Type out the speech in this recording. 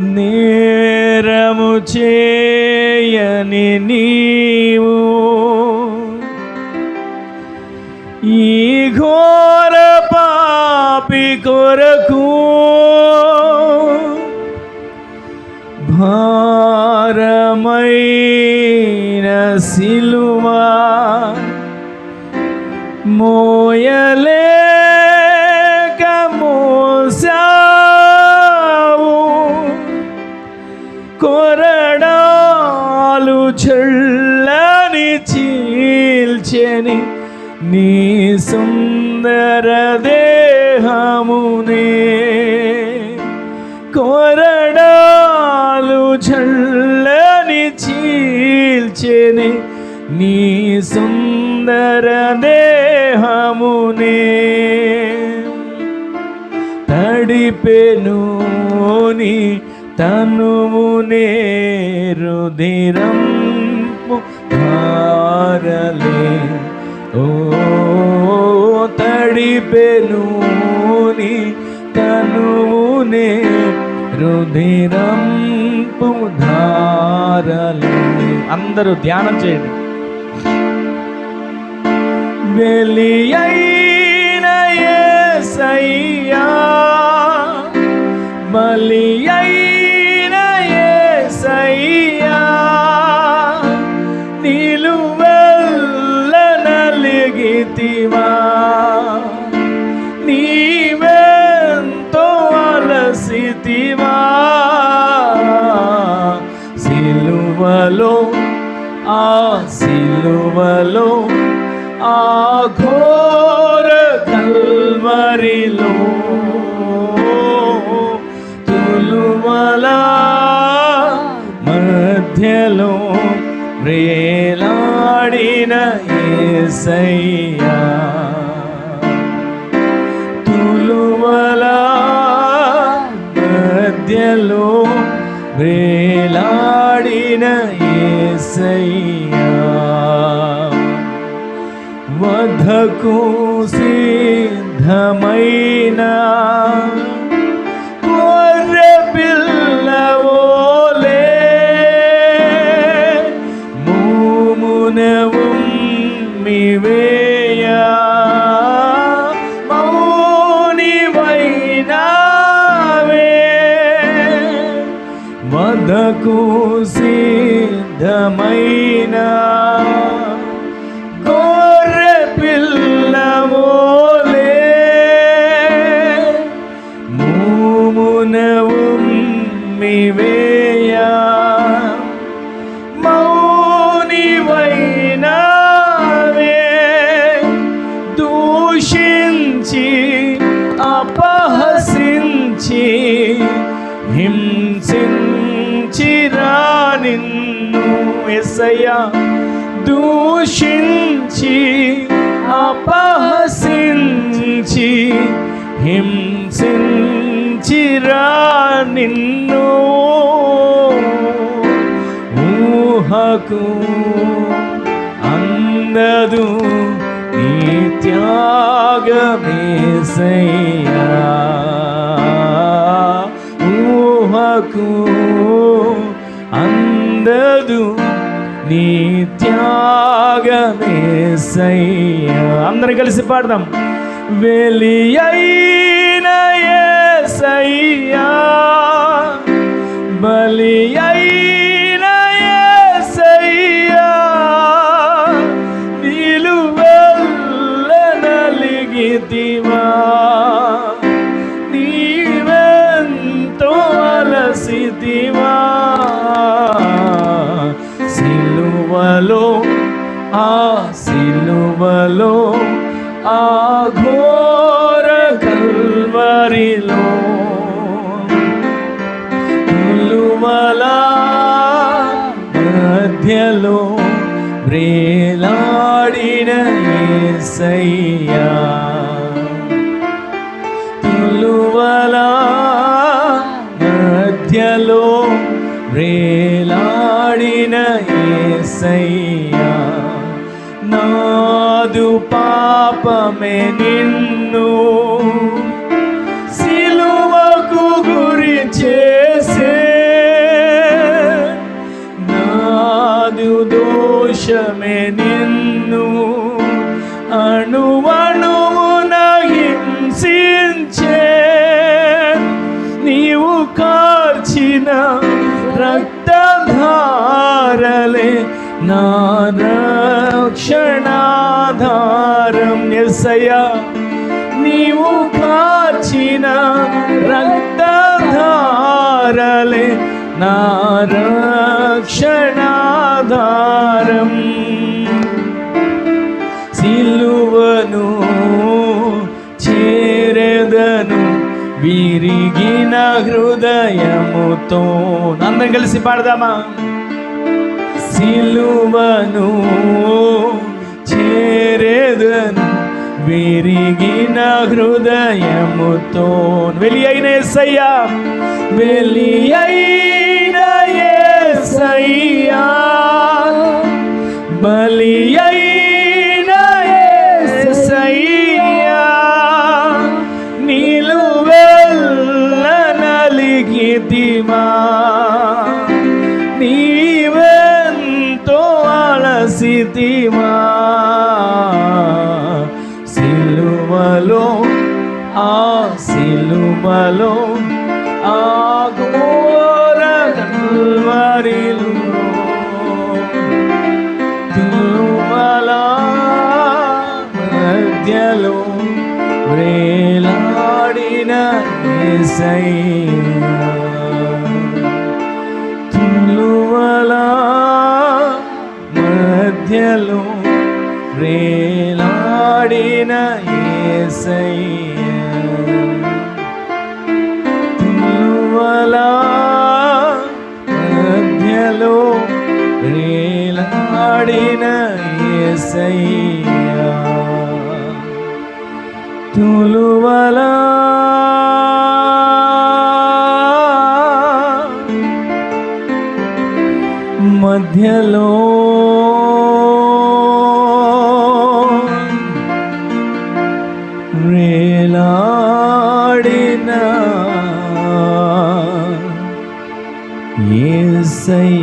నేరము చేయని నీవు. ఈ ఘోర పాపి కొరకు భారమైన సిలువా మోయ చీల్చెని నీ సుందర దేహమునే కోరడాలు చల్లని చీల్చెని నీ సుందర దేహమునే. తడిపెను నీ తనుమునే రుధిరం ధారలే. ఓ తడిపెను నీ తనువునే రుధిరం ధారలే. అందరూ ధ్యానం చేయండి. వెలి సిలువలో ఆ ఘోర కల్వరిలో తులుమల మధ్యలో వేలాడిన ఏసయ్యా. వధకు సిద్ధమైన? గొర్రె పిల్లవోలే మౌనివైనావే వధకు ఎసయ్యా దూషించి అపహసించి హింసించిరా నిన్ను. ఊహకు అందదు నీ త్యాగమేసయ్యా. ఊహకు అందదు నీ త్యాగమే సయ్యా. అందరం కలిసి పాడదాం. వెలి మధ్యలో వ్రేలాడిన యేసయ్యా తులువల మధ్యలో వ్రేలాడిన యేసయ్యా నాదు పాపమే నిన్ను కార్చిన రక్తధారలే నా రక్షణాధారం ఎస్సయ్యా నీవు కాచిన రక్తధారలే నా రక్షణాధారం విరిగిన హృదయముతో అందరం కలిసి పాడదామా? సిలువను చేరేదను విరిగిన హృదయముతో. వెలి అయిన ఎస్సయ్యా వెలి అయిన ఎస్సయ్యా బలి అయిన సిలువలో ఆగోర ఘోర కల్వరిలో తిరుమల మధ్యలో వేలాడిన యేసయ్యా. తిరుమల మధ్యలో వేలాడిన యేసయ్యా. తిరుమల మధ్యలో వేలాడిన యేసయ్యా Senhor.